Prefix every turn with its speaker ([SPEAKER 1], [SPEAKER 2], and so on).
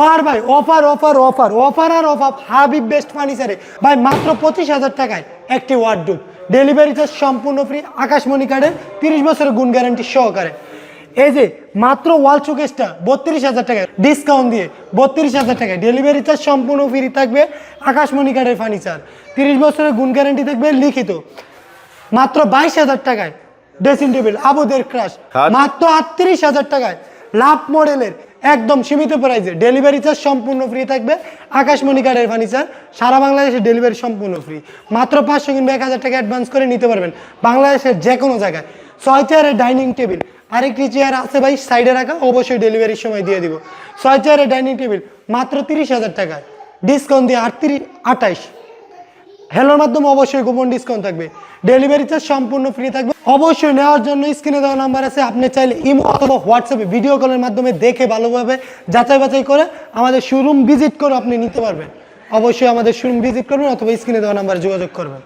[SPEAKER 1] বার ভাই offer offer offer offer আর offer Habib best ফার্নিচারে ভাই মাত্র পঁচিশ হাজার টাকায় একটি ওয়ার্ডরুম ডেলিভারি চার্জ সম্পূর্ণ ফ্রি আকাশমণি কার্ডে তিরিশ বছরের গুণ গ্যারান্টি সহকারে। এই যে মাত্র ওয়াল শোকেসটা বত্রিশ হাজার টাকায়। ডিসকাউন্ট দিয়ে বত্রিশ হাজার টাকায়। ডেলিভারি চার্জ সম্পূর্ণ ফ্রি থাকবে আকাশমণি কার্ডের ফার্নিচার তিরিশ বছরের গুণ গ্যারান্টি থাকবে লিখিত। মাত্র বাইশ হাজার টাকায় ড্রেসিং টেবিল আবুদের ক্রাশ মাত্র আটত্রিশ হাজার টাকায় লাভ মডেলের একদম সীমিত প্রাইসে ডেলিভারি চার্জ সম্পূর্ণ ফ্রি থাকবে। আকাশমণি কার্ডের ফার্নিচার সারা বাংলাদেশে ডেলিভারি সম্পূর্ণ ফ্রি মাত্র পাঁচশো কিংবা এক হাজার টাকা অ্যাডভান্স করে নিতে পারবেন বাংলাদেশের যে কোনো জায়গায়। ছয় চেয়ারের ডাইনিং টেবিল আরেকটি চেয়ার আছে ভাই সাইডে রাখা, অবশ্যই ডেলিভারির সময় দিয়ে দিব। ছয় চেয়ারের ডাইনিং টেবিল মাত্র তিরিশ হাজার টাকায়। ডিসকাউন্ট দিয়ে আটত্রিশ, আঠাইশ। হ্যালোর মাধ্যমে অবশ্যই কুপন ডিসকাউন্ট থাকবে। ডেলিভারি চার্জ সম্পূর্ণ ফ্রি থাকবে। অবশ্যই নেওয়ার জন্য স্ক্রিনে দেওয়া নাম্বার আছে। আপনি চাইলে ইমো অথবা হোয়াটসঅ্যাপে ভিডিও কলের মাধ্যমে দেখে ভালোভাবে যাচাই বাছাই করে আমাদের শোরুম ভিজিট করে আপনি নিতে পারবেন। অবশ্যই আমাদের শোরুম ভিজিট করবেন অথবা স্ক্রিনে দেওয়া নাম্বারে যোগাযোগ করবেন।